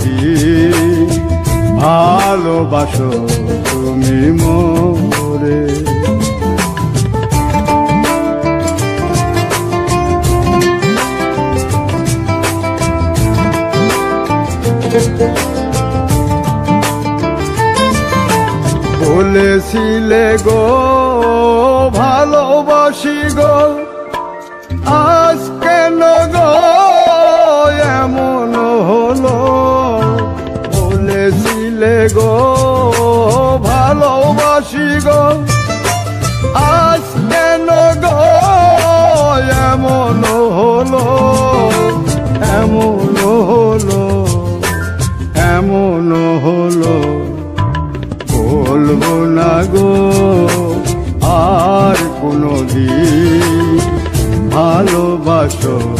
দিন ভালোবাসো তুমি মোরে। বলেছিলে গো ভালোবাসি গো আজ কেন ভালোবাসি গো আজ এমন হলো এমন হলো এমন হলো, বলব না গো, আর কোনো দিন ভালোবাসো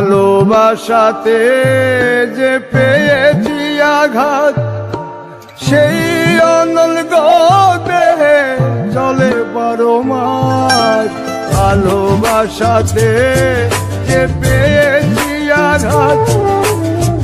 ভালোবাসাতে যে পেয়েছি আঘাত সেই অনল দেহে চলে বারো মাছ। ভালোবাসাতে যে পেয়েছি আঘাত